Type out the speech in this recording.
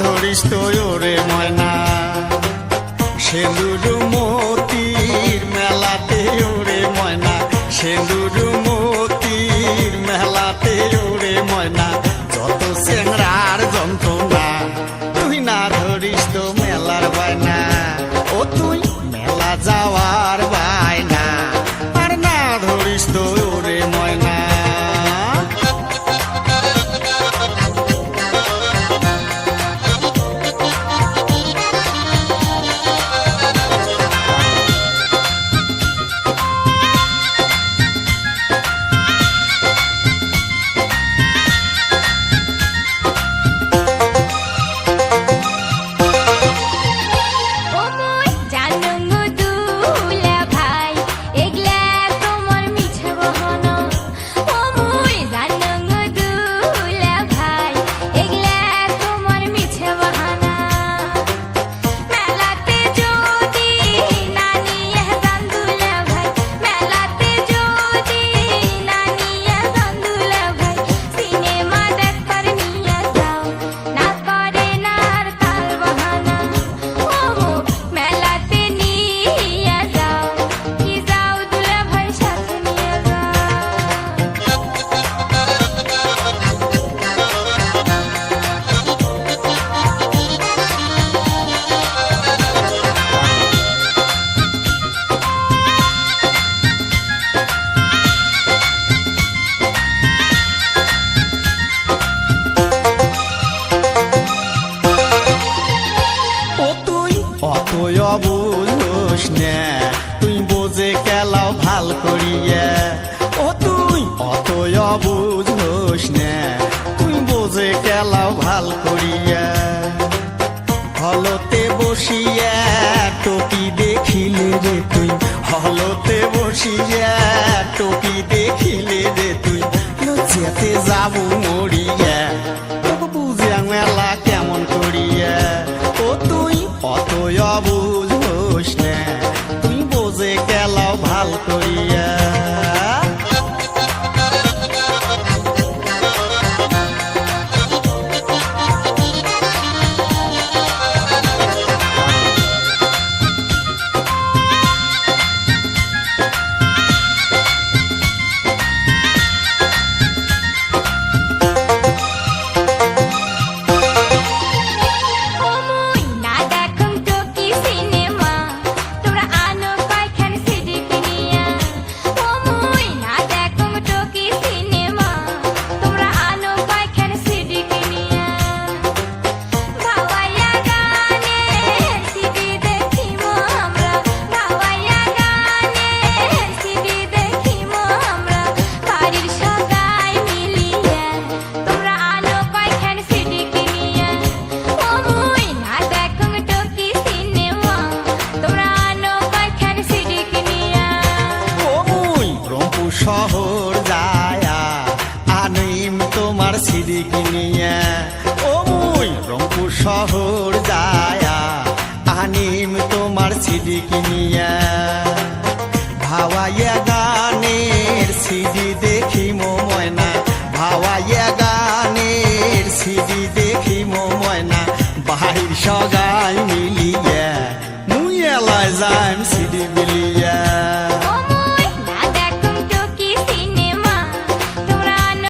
তো ওরে ময়না। সেন্দুর মতির মেলাতে ওরে ময়না। সেন্দুর মতির মেলাতে ওরে ময়না। যত চেংড়ার যন্ত্রণা, তুই না ধরিস তো মেলার বায়না। ও তুই মেলা যাওয়ার করিয়া। ও তুই অতই অবুঝোস না, তুই বোঝে কেলাও ভালো করিয়া। হলতে বসিয়া টপি দেখিলে রে তুই, হলতে বসিয়া টপি দেখিলে রে তুই, লজ্জাতে যাব মরিয়া তোমার সিঁড়ি কিনিয়া ওই রংপুর শহর যায়া, আনিম তোমার সিঁড়ি কিনিয়া ভাওয়াইয়া গানের সিডি দেখি মো ময়না, ভাওয়াইয়া গানের সিডি দেখি মো ময়না, বাহির সগাই মিলিয়া, মুই এলাই যাইম সিডি মিলিয়া।